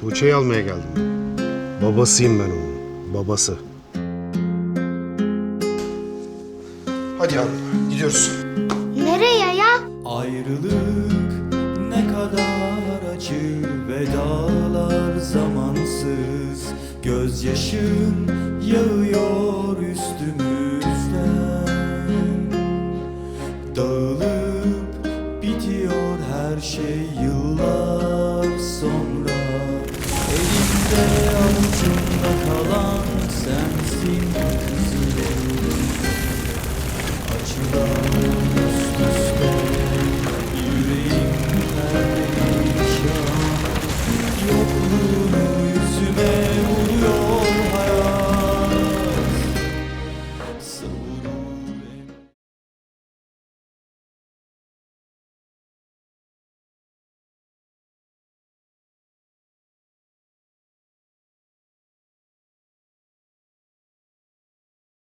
Tuğçe'yi almaya geldim. Babasıyım ben onun. Babası. Hadi yavrum gidiyoruz. Nereye ya? Ayrılık ne kadar acı Vedalar zamansız Gözyaşın yağıyor üstümüzden Dağılıp bitiyor her şey yıllar Samburu